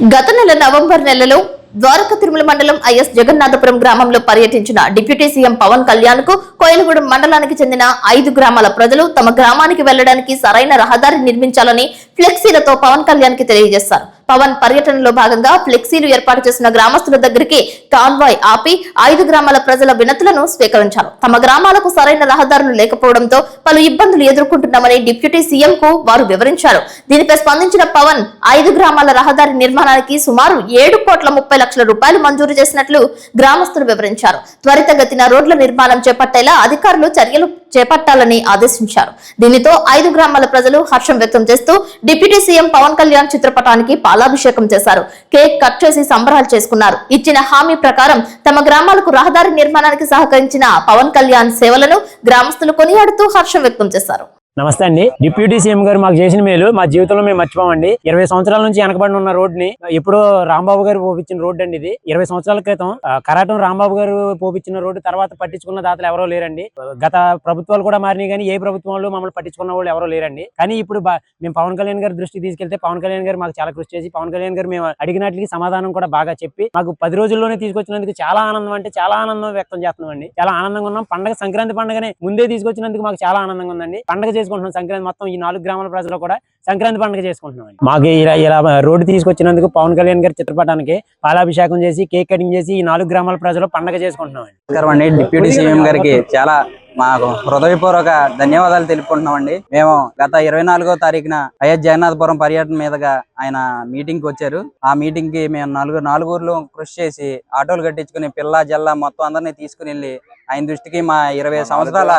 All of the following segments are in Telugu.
గత నెల నవంబర్ నెలలో ద్వారక తిరుమల మండలం ఐఎస్ జగన్నాథపురం గ్రామంలో పర్యటించిన డిప్యూటీ సీఎం పవన్ కళ్యాణ్కు కోయలగూడెం మండలానికి చెందిన ఐదు గ్రామాల ప్రజలు తమ గ్రామానికి వెళ్ళడానికి సరైన రహదారి నిర్మించాలని ఫ్లెక్సీలతో పవన్ కళ్యాణ్కి తెలియజేశారు. పవన్ పర్యటనలో భాగంగా ఫ్లెక్సీలు ఏర్పాటు చేసిన గ్రామస్తుల దగ్గరికి కాన్వాయ్ ఆపి ఐదు గ్రామాల ప్రజల వినతులను స్వీకరించారు. తమ గ్రామాలకు సరైన రహదారులు లేకపోవడంతో పలు ఇబ్బందులు ఎదుర్కొంటున్నామని డిప్యూటీ సీఎం కు వారు వివరించారు. దీనిపై స్పందించిన పవన్ ఐదు గ్రామాల రహదారి నిర్మాణానికి సుమారు ఏడు కోట్ల ముప్పై లక్షల రూపాయలు మంజూరు చేసినట్లు గ్రామస్తులు వివరించారు. త్వరితగతిన రోడ్ల నిర్మాణం చేపట్టేలా అధికారులు చర్యలు చేపట్టాలని ఆదేశించారు. దీనితో ఐదు గ్రామాల ప్రజలు హర్షం వ్యక్తం చేస్తూ డిప్యూటీ సీఎం పవన్ కళ్యాణ్ చిత్రపటానికి పాలాభిషేకం చేశారు. కేక్ కట్ చేసి సంబరాలు చేసుకున్నారు. ఇచ్చిన హామీ ప్రకారం తమ గ్రామాలకు రహదారి నిర్మాణానికి సహకరించిన పవన్ కళ్యాణ్ సేవలను గ్రామస్తులు కొనియాడుతూ హర్షం వ్యక్తం చేశారు. నమస్తే అండి. డిప్యూటీ సీఎం గారు మాకు చేసిన మేలు మా జీవితంలో మేము మర్చిపోమండి. ఇరవై సంవత్సరాల నుంచి వెనకబడి ఉన్న రోడ్ని ఎప్పుడో రాంబాబు గారు పోపించిన రోడ్ అండి ఇది. ఇరవై సంవత్సరాల క్రితం కరాటం రాంబాబు గారు పోపించిన రోడ్డు తర్వాత పట్టించుకున్న దాతలు ఎవరో లేరండి. గత ప్రభుత్వాలు కూడా మారినాయి కానీ ఏ ప్రభుత్వంలో మమ్మల్ని పట్టించుకున్న వాళ్ళు ఎవరో లేరండి. కానీ ఇప్పుడు మేము పవన్ కళ్యాణ్ గారి దృష్టికి తీసుకెళ్తే పవన్ కళ్యాణ్ గారు మాకు చాలా కృషి చేసి పవన్ కళ్యాణ్ గారు మేము అడిగినట్లకి సమాధానం కూడా బాగా చెప్పి మాకు పది రోజుల్లోనే తీసుకొచ్చినందుకు చాలా ఆనందం అంటే చాలా ఆనందం వ్యక్తం చేస్తున్నాం అండి చాలా ఆనందంగా ఉన్నాం. పండగ సంక్రాంతి పండుగనే ముందే తీసుకొచ్చినందుకు మాకు చాలా ఆనందంగా ఉందండి. పండగ చేసుకుంటున్నాం సంక్రాంతి మొత్తం ఈ నాలుగు గ్రామాల ప్రజలు కూడా సంక్రాంతి పండుగ చేసుకుంటున్నాం అండి. మాకు ఇలా ఇలా రోడ్డు తీసుకొచ్చినందుకు పవన్ కళ్యాణ్ గారి చిత్రపటానికి పాలాభిషేకం చేసి కేక్ కటింగ్ చేసి ఈ నాలుగు గ్రామాల ప్రజలు పండగ చేసుకుంటున్నాం అండి. నమస్కారం అండి డిప్యూటీ సీఎం గారికి చాలా మాకు హృదయపూర్వక ధన్యవాదాలు తెలుపుకుంటున్నామండి మేము గత ఇరవై నాలుగో తారీఖున అయోధ్య జగన్నాథపురం పర్యటన మీదుగా ఆయన మీటింగ్కి వచ్చారు ఆ మీటింగ్కి మేము నలుగురు నాలుగురులు కృషి చేసి ఆటోలు కట్టించుకుని పిల్ల జల్ల మొత్తం అందరినీ తీసుకుని వెళ్ళి ఆయన దృష్టికి మా ఇరవై సంవత్సరాల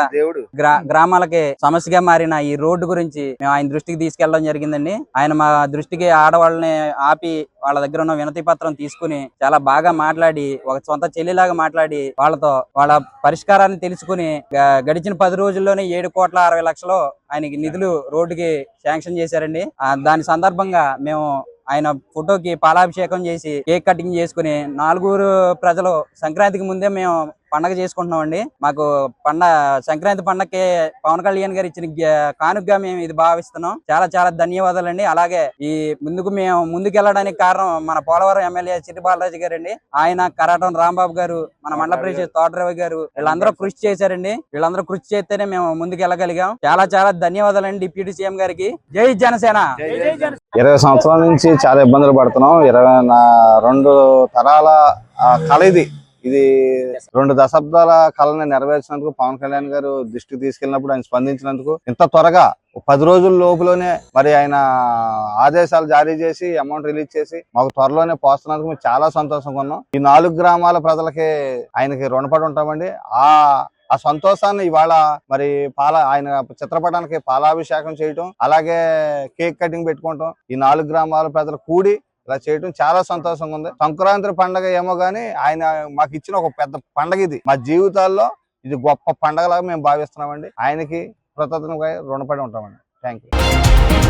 గ్రా గ్రామాలకి సమస్యగా మారిన ఈ రోడ్డు గురించి మేము ఆయన దృష్టికి తీసుకెళ్ళడం జరిగిందండి. ఆయన మా దృష్టికి ఆడవాళ్ళని ఆపి వాళ్ళ దగ్గర ఉన్న వినతి పత్రం తీసుకుని చాలా బాగా మాట్లాడి ఒక సొంత చెల్లిలాగా మాట్లాడి వాళ్ళతో వాళ్ళ పరిష్కారాన్ని తెలుసుకుని గడిచిన పది రోజుల్లోనే ఏడు కోట్ల అరవై లక్షలు ఆయనకి నిధులు రోడ్డుకి శాంక్షన్ చేశారండి. దాని సందర్భంగా మేము ఆయన ఫోటోకి పాలాభిషేకం చేసి కేక్ కటింగ్ చేసుకుని నాలుగురు ప్రజలు సంక్రాంతికి ముందే మేము పండగ చేసుకుంటున్నాం అండి మాకు పండ సంక్రాంతి పండగకి పవన్ కళ్యాణ్ గారు ఇచ్చిన గ్యా- కానుకగా మేము ఇది భావిస్తున్నాం. చాలా చాలా ధన్యవాదాలండి. అలాగే ఈ ముందుకు మేము ముందుకు వెళ్ళడానికి కారణం మన పోలవరం ఎమ్మెల్యే చిట్టి బాలరాజు గారు అండి ఆయన కరాటం రాంబాబు గారు మన మండల పరిషత్ తోటరావు గారు వీళ్ళందరూ కృషి చేశారండి. వీళ్ళందరూ కృషి చేస్తేనే మేము ముందుకు వెళ్ళగలిగాం చాలా చాలా ధన్యవాదాలండి డిప్యూటీ సీఎం గారికి. జై జనసేన. ఇరవై సంవత్సరాల నుంచి చాలా ఇబ్బందులు పడుతున్నాం. ఇరవై రెండు తరాల కళ ఇది ఇది రెండు దశాబ్దాల కళని నెరవేర్చినందుకు పవన్ కళ్యాణ్ గారు దృష్టికి తీసుకెళ్ళినప్పుడు ఆయన స్పందించినందుకు ఇంత త్వరగా పది రోజుల లోపులోనే మరి ఆయన ఆదేశాలు జారీ చేసి అమౌంట్ రిలీజ్ చేసి మాకు త్వరలోనే పోస్తున్నందుకు మేము చాలా సంతోషంగా ఉన్నాం. ఈ నాలుగు గ్రామాల ప్రజలకి ఆయనకి రుణపడి ఉంటామండి. ఆ ఆ సంతోషాన్ని ఇవాళ మరి పాల ఆయన చిత్రపటానికి పాలాభిషేకం చేయటం అలాగే కేక్ కటింగ్ పెట్టుకోవటం ఈ నాలుగు గ్రామాల ప్రజలు కూడి ఇలా చేయటం చాలా సంతోషంగా ఉంది. సంక్రాంతి పండగ ఏమో గానీ ఆయన మాకు ఇచ్చిన ఒక పెద్ద పండగ ఇది. మా జీవితాల్లో ఇది గొప్ప పండగలాగా మేము భావిస్తున్నామండి. ఆయనకి కృతజ్ఞతగా రుణపడి ఉంటామండి. Thank you